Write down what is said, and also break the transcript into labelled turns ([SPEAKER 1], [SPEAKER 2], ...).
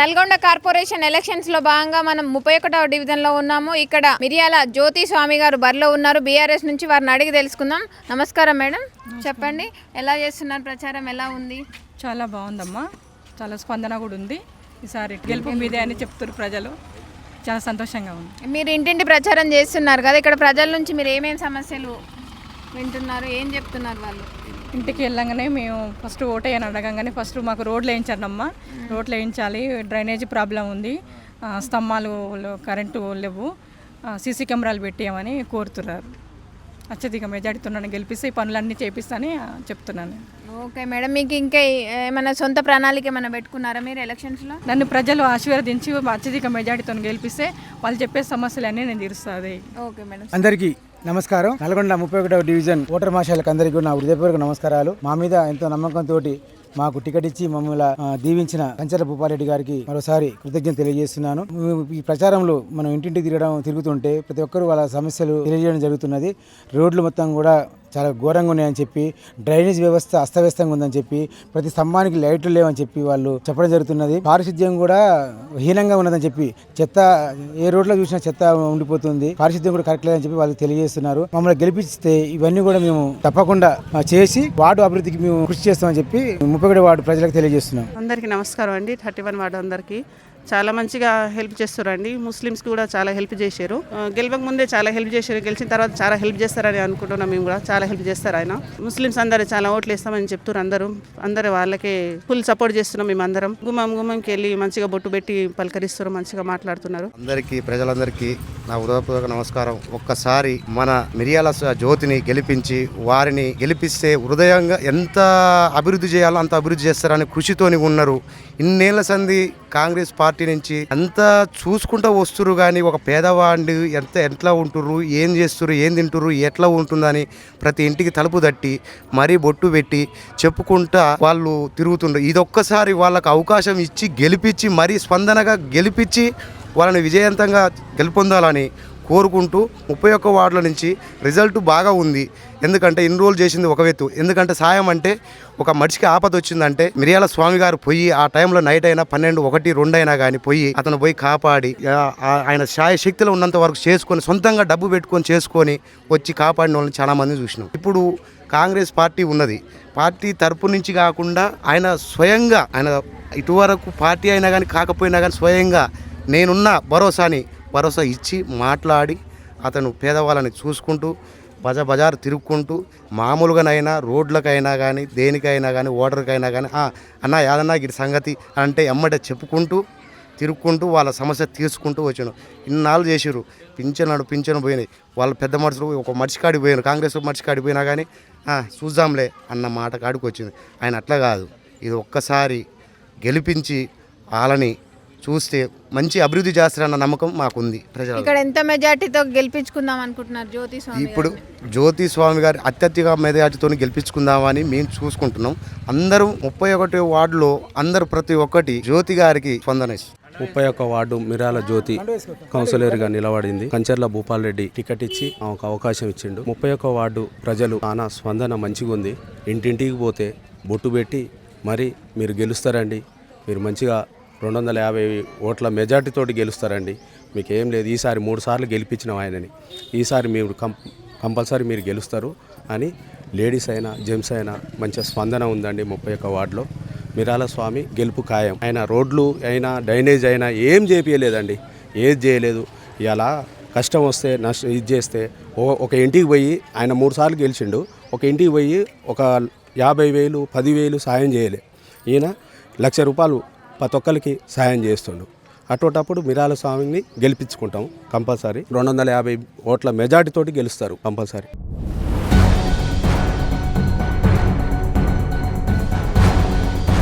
[SPEAKER 1] Nalgonda corporation ఎలక్షన్స్లో భాగంగా మనం ముప్పై ఒకటవ డివిజన్లో ఉన్నాము. ఇక్కడ మిరియాల జ్యోతి స్వామి గారు బరిలో ఉన్నారు. బీఆర్ఎస్ నుంచి వారిని అడిగి తెలుసుకుందాం. నమస్కారం మేడం. చెప్పండి. ఎలా చేస్తున్నారు? ప్రచారం ఎలా ఉంది?
[SPEAKER 2] చాలా బాగుందమ్మా. చాలా స్పందన కూడా ఉంది. ఈసారి గెలుపు మీదే అని చెప్తారు ప్రజలు. చాలా సంతోషంగా ఉంది.
[SPEAKER 1] మీరు ఇంటింటి ప్రచారం చేస్తున్నారు కదా. ఇక్కడ ప్రజల నుంచి మీరు ఏమేమి సమస్యలు వింటున్నారు? ఏం చెప్తున్నారు వాళ్ళు?
[SPEAKER 2] ఇంటికి వెళ్ళంగానే మేము ఫస్ట్ ఓటేయని అడగంగానే ఫస్ట్ మాకు రోడ్లు వేయించండి రోడ్లు వేయించాలి డ్రైనేజీ ప్రాబ్లం ఉంది. స్తంభాలు కరెంటు లేవు. సీసీ కెమెరాలు పెట్టామని కోరుతున్నారు. అత్యధిక మెజార్టీతో నన్ను గెలిపిస్తే ఈ పనులన్నీ చేపిస్తానని చెప్తున్నాను.
[SPEAKER 1] ఓకే మేడం మీకు ఇంకా ఏమైనా సొంత ప్రణాళిక ఏమైనా పెట్టుకున్నారా మీరు ఎలక్షన్స్లో?
[SPEAKER 2] నన్ను ప్రజలు ఆశీర్వదించి అత్యధిక మెజార్టీతో గెలిపిస్తే వాళ్ళు చెప్పే సమస్యలన్నీ నేను తీరుస్తుంది.
[SPEAKER 1] Okay madam.
[SPEAKER 3] అందరికీ నమస్కారం. నల్గొండ ముప్పై ఒకటవ డివిజన్ ఓటర్ మార్షాలకు అందరికీ నా హృదయపూర్వక నమస్కారాలు. మా మీద ఎంతో నమ్మకంతో మాకు టికెట్ ఇచ్చి మమ్మల్ని దీవించిన కంచర భూపారెడ్డి గారికి మరోసారి కృతజ్ఞత తెలియజేస్తున్నాను. ఈ ప్రచారంలో మనం ఇంటింటికి తిరగడం తిరుగుతుంటే ప్రతి ఒక్కరూ వాళ్ళ సమస్యలు తెలియజేయడం జరుగుతున్నది. రోడ్లు మొత్తం కూడా చాలా ఘోరంగా ఉన్నాయని చెప్పి డ్రైనేజ్ వ్యవస్థ అస్తవ్యస్తంగా ఉందని చెప్పి ప్రతి స్తంభానికి లైట్లు లేవని చెప్పి వాళ్ళు చెప్పడం జరుగుతున్నది. పారిశుద్ధ్యం కూడా హీనంగా ఉన్నదని చెప్పి చెత్త ఏ రోడ్లో చూసినా చెత్త ఉండిపోతుంది. పారిశుద్ధ్యం కూడా కరెక్ట్ లేదని చెప్పి వాళ్ళు తెలియజేస్తున్నారు. మమ్మల్ని గెలిపిస్తే ఇవన్నీ కూడా మేము తప్పకుండా చేసి వార్డు అభివృద్ధికి మేము కృషి చేస్తామని చెప్పి ముప్పై వార్డు ప్రజలకు తెలియజేస్తున్నాం.
[SPEAKER 4] అందరికీ నమస్కారం అండి. థర్టీ వన్ వార్డు అందరికీ. చాలా మంచిగా హెల్ప్ చేస్తారండి. ముస్లిమ్స్ కూడా చాలా హెల్ప్ చేశారు. గెలవక ముందే చాలా హెల్ప్ చేశారు. గెలిచిన తర్వాత చాలా హెల్ప్ చేస్తారని అనుకుంటున్నాం మేము కూడా. చాలా హెల్ప్ చేస్తారు ఆయన. ముస్లిమ్స్ అందరూ చాలా ఓట్లు వేస్తామని చెప్తున్నారు అందరూ. అందరూ వాళ్ళకే ఫుల్ సపోర్ట్ చేస్తున్నాం మేము అందరం. గుమ్మం గుమ్మంకి వెళ్ళి మంచిగా బొట్టు పెట్టి పలకరిస్తారు మంచిగా మాట్లాడుతున్నారు.
[SPEAKER 5] అందరికీ ప్రజలందరికీ నా హృదయపూర్వక నమస్కారం. ఒక్కసారి మన మిరియాల స- జ్యోతిని గెలిపించి వారిని గెలిపిస్తే హృదయంగా ఎంత అభివృద్ధి చేయాలో అంత అభివృద్ధి చేస్తారని కృషితోని ఉన్నారు. ఇన్నేళ్ళ సంధి కాంగ్రెస్ పార్టీ నుంచి అంతా చూసుకుంటూ వస్తురు కానీ ఒక పేదవాడి ఎంత ఎట్లా ఉంటుర్రు ఏం చేస్తుర్రు ఏం తింటుర్రు ఎట్లా ఉంటుందని ప్రతి ఇంటికి తలుపు తట్టి మరీ బొట్టు పెట్టి చెప్పుకుంటా వాళ్ళు తిరుగుతుండ్రు. ఇదొక్కసారి వాళ్ళకు అవకాశం ఇచ్చి గెలిపించి మరీ స్పందనగా గెలిపించి వాళ్ళని విజయవంతంగా గెలుపొందాలని కోరుకుంటూ ముప్పై ఒక్క వార్డుల నుంచి రిజల్ట్ బాగా ఉంది. ఎందుకంటే ఎన్రోల్ చేసింది ఒక వ్యక్తి. ఎందుకంటే సాయం అంటే ఒక మనిషికి ఆపద వచ్చిందంటే మిరియాల స్వామి గారు పోయి ఆ టైంలో నైట్ అయినా పన్నెండు ఒకటి రెండు అయినా కానీ పోయి అతను పోయి కాపాడి ఆయన శాయ శక్తిలో ఉన్నంత వరకు చేసుకొని సొంతంగా డబ్బు పెట్టుకొని చేసుకొని వచ్చి కాపాడిన వాళ్ళని చాలామంది చూసినాం. ఇప్పుడు కాంగ్రెస్ పార్టీ ఉన్నది. పార్టీ తరపు నుంచి కాకుండా ఆయన స్వయంగా ఆయన ఇటువరకు పార్టీ అయినా కానీ కాకపోయినా కానీ స్వయంగా నేనున్న భరోసాని భరోసా ఇచ్చి మాట్లాడి అతను పేదవాళ్ళని చూసుకుంటూ బజ బజార్ తిరుక్కుంటూ మామూలుగానైనా రోడ్లకైనా కానీ దేనికైనా కానీ ఓటర్కైనా కానీ అన్న యాదన్నా గిరి సంగతి అంటే ఎమ్మటే చెప్పుకుంటూ తిరుక్కుంటూ వాళ్ళ సమస్య తీర్చుకుంటూ వచ్చాను ఇన్నాళ్ళు చేసిరు పింఛను పింఛను పోయినాయి. వాళ్ళ పెద్ద మనుషులు ఒక మనిషి కాడికి పోయాను కాంగ్రెస్ మనిషి కాడికి పోయినా కానీ చూద్దాంలే అన్న మాట కాడికి వచ్చింది. ఆయన అట్లా కాదు. ఇది ఒక్కసారి గెలిపించి వాళ్ళని చూస్తే మంచి అభివృద్ధి చేస్తారన్న నమ్మకం మాకుంది ప్రజల
[SPEAKER 1] ఇక్కడ ఎంత మెజార్టీతో గెలిపించుకుందాం అనుకుంటున్నారు జ్యోతి స్వామి
[SPEAKER 5] ఇప్పుడు జ్యోతి స్వామి గారి అత్యధిక మెజార్టీతో గెలిపించుకుందామని మేము చూసుకుంటున్నాం. అందరూ ముప్పై ఒకటి వార్డులో అందరూ ప్రతి ఒక్కటి జ్యోతి గారికి స్పందన ఇస్తారు.
[SPEAKER 6] ముప్పై ఒక్క వార్డు మిరాల జ్యోతి కౌన్సిలర్గా నిలబడింది. కంచర్ల భూపాల్ రెడ్డి టికెట్ ఇచ్చి ఆమెకు అవకాశం ఇచ్చిండు. ముప్పై ఒక్క వార్డు ప్రజలు చాలా స్పందన మంచిగా ఉంది. ఇంటింటికి పోతే బొట్టు పెట్టి మరి మీరు గెలుస్తారండి. మీరు మంచిగా రెండు వందల యాభై ఓట్ల మెజార్టీతోటి గెలుస్తారండి. మీకు ఏం లేదు ఈసారి మూడు సార్లు గెలిపించిన ఆయనని. ఈసారి మీరు కం కంపల్సరీ మీరు గెలుస్తారు అని లేడీస్ అయినా జెంట్స్ అయినా మంచి స్పందన ఉందండి ముప్పై ఒక్క వార్డులో. మిరాల స్వామి గెలుపు ఖాయం. ఆయన రోడ్లు అయినా డ్రైనేజ్ అయినా ఏం చేపించలేదండి ఏది చేయలేదు. ఇలా కష్టం వస్తే నష్ట ఇది చేస్తే ఓ- ఒక ఇంటికి పోయి ఆయన మూడు సార్లు గెలిచిండు. ఒక ఇంటికి పోయి ఒక యాభై వేలు పదివేలు సాయం చేయలే. ఈయన లక్ష రూపాయలు ప్రతి ఒక్కరికి సహాయం చేస్తుండు. అటువంటప్పుడు మిరాల స్వామిని గెలిపించుకుంటాం కంపల్సరీ. రెండు వందల యాభై ఓట్ల మెజార్టీతోటి గెలుస్తారు కంపల్సరీ.